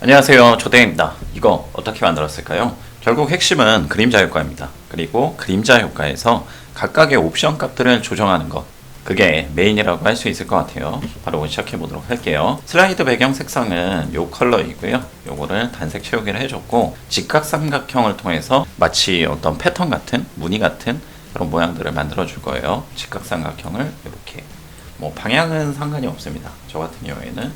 안녕하세요. 조대입니다. 이거 어떻게 만들었을까요? 결국 핵심은 그림자 효과입니다. 그리고 그림자 효과에서 각각의 옵션 값들을 조정하는 것. 그게 메인이라고 할 수 있을 것 같아요. 바로 시작해 보도록 할게요. 슬라이드 배경 색상은 요 컬러이고요. 요거를 단색 채우기를 해줬고 직각삼각형을 통해서 마치 어떤 패턴 같은 무늬 같은 그런 모양들을 만들어 줄 거예요. 직각삼각형을 이렇게. 뭐 방향은 상관이 없습니다. 저 같은 경우에는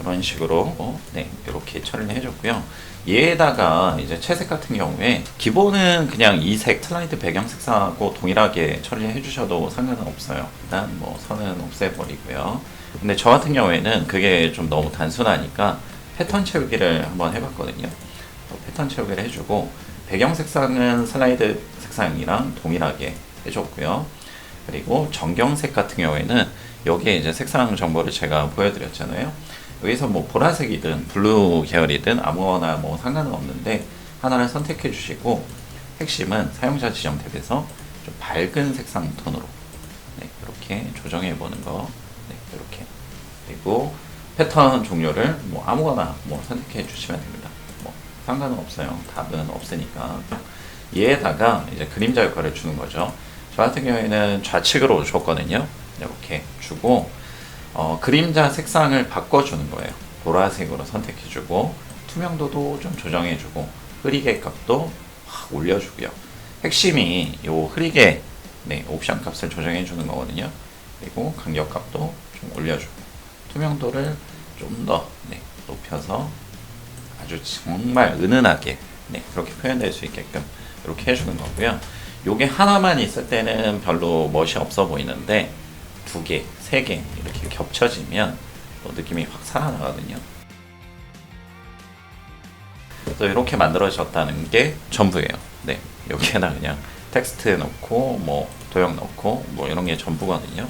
이런 식으로 어, 네 이렇게 처리를 해줬고요. 얘에다가 이제 채색 같은 경우에 기본은 그냥 이 색 슬라이드 배경 색상하고 동일하게 처리를 해주셔도 상관은 없어요. 일단 뭐 선은 없애버리고요. 근데 저 같은 경우에는 그게 좀 너무 단순하니까 패턴 채우기를 한번 해봤거든요. 어, 패턴 채우기를 해주고 배경 색상은 슬라이드 색상이랑 동일하게 해줬고요. 그리고 정경색 같은 경우에는 여기에 이제 색상 정보를 제가 보여드렸잖아요. 여기서 뭐 보라색이든 블루 계열이든 아무거나 뭐 상관은 없는데 하나를 선택해 주시고 핵심은 사용자 지정 탭에서 좀 밝은 색상 톤으로 네, 이렇게 조정해 보는 거 네, 이렇게 그리고 패턴 종류를 뭐 아무거나 뭐 선택해 주시면 됩니다. 뭐 상관은 없어요. 답은 없으니까 얘에다가 이제 그림자 효과를 주는 거죠. 저 같은 경우에는 좌측으로 줬거든요. 이렇게 주고 어, 그림자 색상을 바꿔주는 거예요. 보라색으로 선택해주고 투명도도 좀 조정해주고 흐리게 값도 확 올려주고요. 핵심이 요 흐리게 네, 옵션 값을 조정해주는 거거든요. 그리고 간격 값도 좀 올려주고 투명도를 좀더 네, 높여서 아주 정말 은은하게 네, 그렇게 표현될 수 있게끔 이렇게 해주는 거고요. 요게 하나만 있을 때는 별로 멋이 없어 보이는데 두 개, 세 개 이렇게 겹쳐지면 또 느낌이 확 살아나거든요. 그래서 이렇게 만들어졌다는 게 전부예요. 네, 여기에다 그냥 텍스트 넣고 뭐 도형 넣고 뭐 이런 게 전부거든요.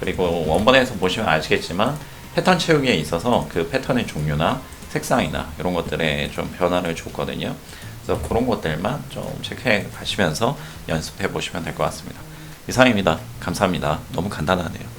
그리고 원본에서 보시면 아시겠지만 패턴 채우기에 있어서 그 패턴의 종류나 색상이나 이런 것들에 좀 변화를 줬거든요. 그래서 그런 것들만 좀 체크해 가시면서 연습해 보시면 될 것 같습니다. 이상입니다. 감사합니다. 너무 간단하네요.